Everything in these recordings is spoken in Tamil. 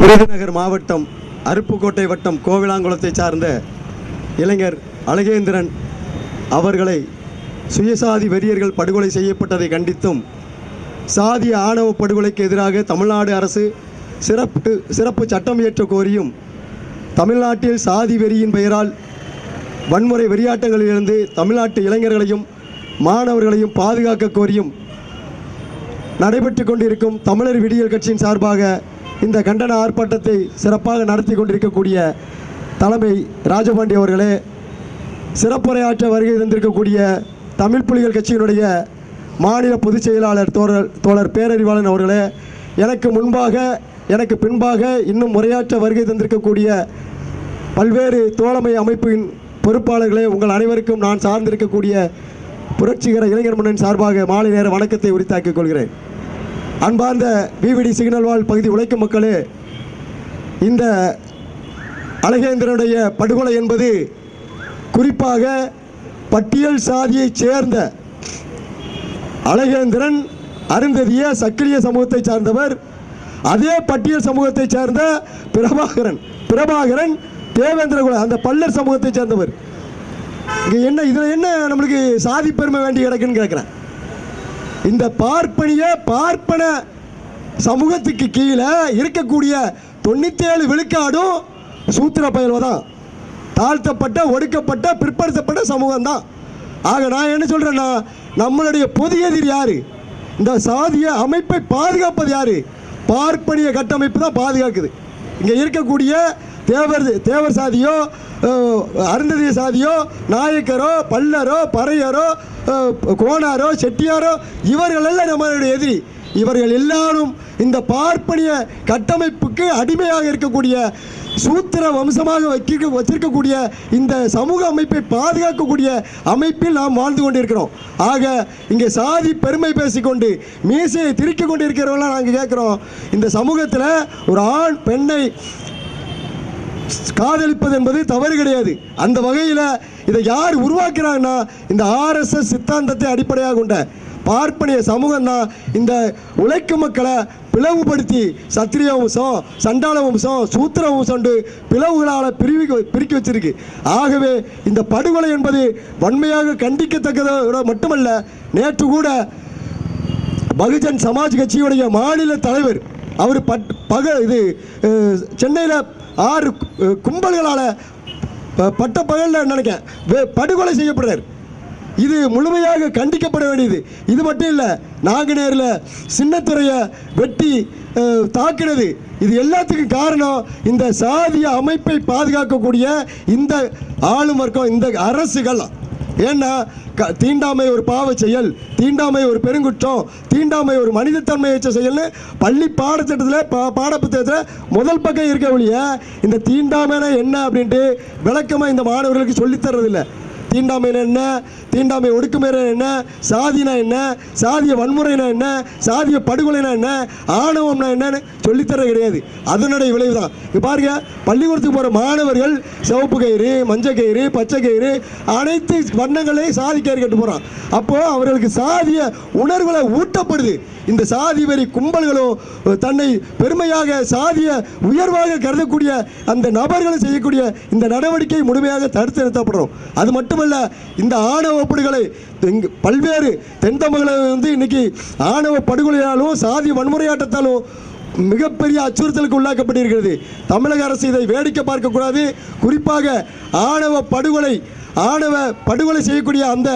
விருதுநகர் மாவட்டம் அருப்புக்கோட்டை வட்டம் கோவிலாங்குளத்தை சார்ந்த இளைஞர் அழகேந்திரன் அவர்களை சுயசாதி வெறியர்கள் படுகொலை செய்யப்பட்டதை கண்டித்தும் சாதிய ஆணவ படுகொலைக்கு எதிராக தமிழ்நாடு அரசு சிறப்பு சிறப்பு சட்டம் இயற்ற கோரியும் தமிழ்நாட்டில் சாதி வெறியின் பெயரால் வன்முறை வெறியாட்டங்களிலிருந்து தமிழ்நாட்டு இளைஞர்களையும் மாணவர்களையும் பாதுகாக்க கோரியும் நடைபெற்று கொண்டிருக்கும் தமிழர் விடியல் கட்சியின் சார்பாக இந்த கண்டன ஆர்ப்பாட்டத்தை சிறப்பாக நடத்தி கொண்டிருக்கக்கூடிய தலைமை ராஜபாண்டி அவர்களே சிறப்புரையாற்ற வருகை தந்திருக்கக்கூடிய தமிழ் புலிகள் கட்சியினுடைய மாநில பொதுச் செயலாளர் தோழர் தோழர் பேரறிவாளன் அவர்களே எனக்கு முன்பாக எனக்கு பின்பாக இன்னும் உரையாற்ற வருகை தந்திருக்கக்கூடிய பல்வேறு தோழமை அமைப்பின் பொறுப்பாளர்களே உங்கள் அனைவருக்கும் நான் சார்ந்திருக்கக்கூடிய புரட்சிகர இளைஞர் முன்னணி சார்பாக மாலை நேர வணக்கத்தை உரித்தாக்கிக் கொள்கிறேன். அன்பார்ந்த விவிடி சிக்னல் வாழ் பகுதி உழைக்கும் மக்களே இந்த அழகேந்திரனுடைய படுகொலை என்பது குறிப்பாக பட்டியல் சாதியைச் சேர்ந்த அழகேந்திரன் அருந்ததிய சக்கிரிய சமூகத்தை சார்ந்தவர் அதே பட்டியல் சமூகத்தை சேர்ந்த பிரபாகரன் பிரபாகரன் தேவேந்திரகுல அந்த பல்லர் சமூகத்தை சேர்ந்தவர். இங்கே என்ன இதில் என்ன நம்மளுக்கு சாதி பெருமை வேண்டி கிடக்குன்னு கேட்குறேன் இந்த பார்ப்பனிய பார்ப்பன சமூகத்துக்கு கீழே இருக்கக்கூடிய தொண்ணூத்தேழு விழுக்காடும் சூத்திர பயல்வ தான் தாழ்த்தப்பட்ட ஒடுக்கப்பட்ட பிற்படுத்தப்பட்ட சமூகம் தான் ஆக நான் என்ன சொல்றேன்னா நம்மளுடைய பொது எதிரி யாரு? இந்த சாதிய அமைப்பை பாதுகாப்பது யாரு? பார்ப்பனிய கட்டமைப்பு தான் பாதுகாக்குது. இங்கே இருக்கக்கூடிய தேவர் தேவர் சாதியோ அருந்ததிய சாதியோ நாயக்கரோ பல்லரோ பறையரோ கோணாரோ செட்டியாரோ இவர்கள் எல்லாம் நம்மளுடைய எதிரி. இவர்கள் எல்லாரும் இந்த பார்ப்பனிய கட்டமைப்புக்கு அடிமையாக இருக்கக்கூடிய சூத்திர வம்சமாக வைக்க வச்சிருக்கக்கூடிய இந்த சமூக அமைப்பை பாதுகாக்கக்கூடிய அமைப்பில் நாம் வாழ்ந்து கொண்டிருக்கிறோம். ஆக இங்கே சாதி பெருமை பேசிக்கொண்டு மீசையை திருக்கிக் கொண்டு இருக்கிறவங்களாம் நாங்கள் கேட்குறோம். இந்த சமூகத்தில் ஒரு ஆண் பெண்ணை காதலிப்பது என்பது தவறு கிடையாது. அந்த வகையில் இதை யார் உருவாக்குறாங்கன்னா இந்த ஆர்எஸ்எஸ் சித்தாந்தத்தை அடிப்படையாக கொண்ட பார்ப்பனிய சமூகம் தான் இந்த உழைக்கும் மக்களை பிளவுபடுத்தி சத்திரிய வம்சம் சண்டாள வம்சம் சூத்திர வம்சம் பிளவுகளால் பிரிவி பிரிக்கி வச்சிருக்கு. ஆகவே இந்த படுகொலை என்பது வன்மையாக கண்டிக்கத்தக்கதோட மட்டுமல்ல நேற்று கூட பகுஜன் சமாஜ் கட்சியுடைய மாநில தலைவர் அவர் பட் பக இது சென்னையில் ஆறு கும்பல்களால் ப- பட்ட பகலில் நினைக்கிறேன். படுகொலை செய்யப்படுறார். இது முழுமையாக கண்டிக்கப்பட வேண்டியது. இது மட்டும் இல்லை நாங்குநேரில் சின்னத்துறையை வெட்டி தாக்கினது. இது எல்லாத்துக்கும் காரணம் இந்த சாதிய அமைப்பை பாதுகாக்கக்கூடிய இந்த ஆளும் வர்க்கம் இந்த அரசுகள் ஏன்னா க தீண்டாமை ஒரு பாவ செயல் தீண்டாமை ஒரு பெருங்குற்றம் தீண்டாமை ஒரு மனிதத்தன்மையற்ற செயல்னு பள்ளி பாடத்திட்டத்தில் பா பாடப்புத்தகத்தில் முதல் பக்கம் இருக்க ஒழிய இந்த தீண்டாமைனா என்ன அப்படின்ட்டு விளக்கமாக இந்த மாணவர்களுக்கு சொல்லித் தர்றதில்லை. தீண்டாமைனா என்ன? தீண்டாமை ஒடுக்குமுறை என்ன? சாதினா என்ன? சாதிய வன்முறைனா என்ன? சாதிய படுகொலைனா என்ன? ஆணவம்னா என்னன்னு சொல்லித்தர கிடையாது. அதனுடைய விளைவு தான். இப்போ பாருங்க பள்ளிக்கூடத்துக்கு போகிற மாணவர்கள் சிவப்பு கயிறு மஞ்சள் கயிறு பச்சை கயிறு அனைத்து வண்ணங்களையும் சாதி கயிறு கட்டு போகிறான் அப்போது அவர்களுக்கு சாதிய உணர்வுகளை ஊட்டப்படுது. இந்த சாதி வரி கும்பல்களும் தன்னை பெருமையாக சாதிய உயர்வாக கருதக்கூடிய அந்த நபர்களும் செய்யக்கூடிய இந்த நடவடிக்கை முழுமையாக தடுத்து நிறுத்தப்படுறோம். அது மட்டும் மட்டுமல்ல இந்த ஆணவ படுகொலை பல்வேறு தென் தமிழகம் வந்து இன்னைக்கு ஆணவ படுகொலையாலும் சாதி வன்முறையாட்டத்தாலும் மிகப்பெரிய அச்சுறுத்தலுக்கு உள்ளாக்கப்பட்டிருக்கிறது. தமிழக அரசு இதை வேடிக்கை பார்க்கக்கூடாது குறிப்பாக ஆணவ படுகொலை ஆணவ படுகொலை செய்யக்கூடிய அந்த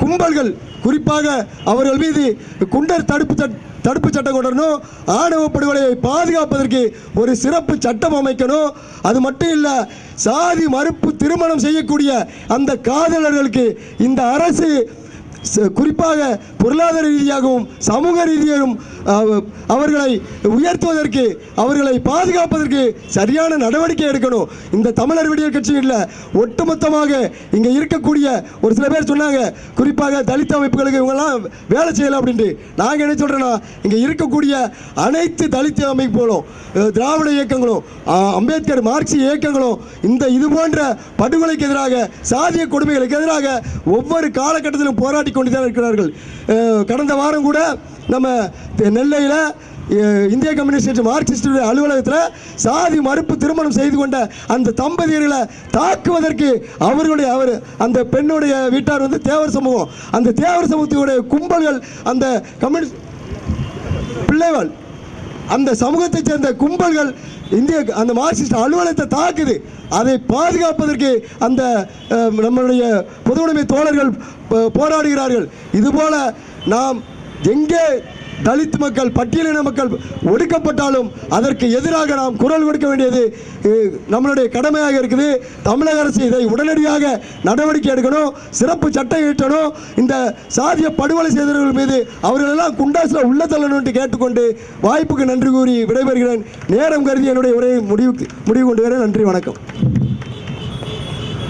கும்பல்கள் குறிப்பாக அவர்கள் மீது குண்டர் தடுப்பு சட் தடுப்பு சட்டம் கொண்டனும் ஆணவ படுகொலையை பாதுகாப்பதற்கு ஒரு சிறப்பு சட்டம் அமைக்கணும். அது மட்டும் இல்லை சாதி மறுப்பு திருமணம் செய்யக்கூடிய அந்த காதலர்களுக்கு இந்த அரசு குறிப்பாக பொருளாதார ரீதியாகவும் சமூக ரீதியாகவும் அவர்களை உயர்த்துவதற்கு அவர்களை பாதுகாப்பதற்கு சரியான நடவடிக்கை எடுக்கணும். இந்த தமிழர் விடியல் கட்சி இல்லை ஒட்டுமொத்தமாக இங்கே இருக்கக்கூடிய ஒரு சில பேர் சொன்னாங்க குறிப்பாக தலித் அமைப்புகளுக்கு இவங்கெல்லாம் வேலை செய்யலாம் அப்படின்ட்டு. நாங்கள் என்ன சொல்கிறேன்னா இங்கே இருக்கக்கூடிய அனைத்து தலித் அமைப்புகளும் திராவிட இயக்கங்களும் அம்பேத்கர் மார்க்சிய இயக்கங்களும் இந்த இது போன்ற படுகொலைக்கு எதிராக சாதிய கொடுமைகளுக்கு எதிராக ஒவ்வொரு காலகட்டத்திலும் போராடி கொண்டு தான் இருக்கிறார்கள் கடந்த வாரம் கூட நம்ம நெல்லையில் இந்திய கம்யூனிஸ்ட் மார்க்சிஸ்டுடைய அலுவலகத்தில் சாதி மறுப்பு திருமணம் செய்து கொண்ட அந்த தம்பதியர்களை தாக்குவதற்கு அவர்களுடைய அவர் அந்த பெண்ணுடைய வீட்டார் வந்து தேவர் சமூகம். அந்த தேவர் சமூகத்துடைய கும்பல்கள் அந்த கம்யூனிஸ்ட் பிள்ளைகள் அந்த சமூகத்தைச் சேர்ந்த கும்பல்கள் இந்திய அந்த மார்க்சிஸ்ட் அலுவலகத்தை தாக்குது. அதை பாதுகாப்பதற்கு அந்த நம்மளுடைய பொதுவுடைமை தோழர்கள் போ- போராடுகிறார்கள். இதுபோல நாம் எங்கே தலித் மக்கள் பட்டியலின மக்கள் ஒடுக்கப்பட்டாலும் அதற்கு எதிராக நாம் குரல் கொடுக்க வேண்டியது நம்மளுடைய கடமையாக இருக்குது. தமிழக அரசு இதை உடனடியாக நடவடிக்கை எடுக்கணும் சிறப்பு சட்டம் ஈட்டணும் இந்த சாதிய படுகொலை செய்தவர்கள் மீது அவர்களெல்லாம் குண்டாசில் உள்ள தள்ளணும்னு கேட்டுக்கொண்டு வாய்ப்புக்கு நன்றி கூறி விடைபெறுகிறேன். நேரம் கருதி என்னுடைய உரையை முடிவுக்கு முடிவு கொண்டு வரேன். நன்றி வணக்கம்.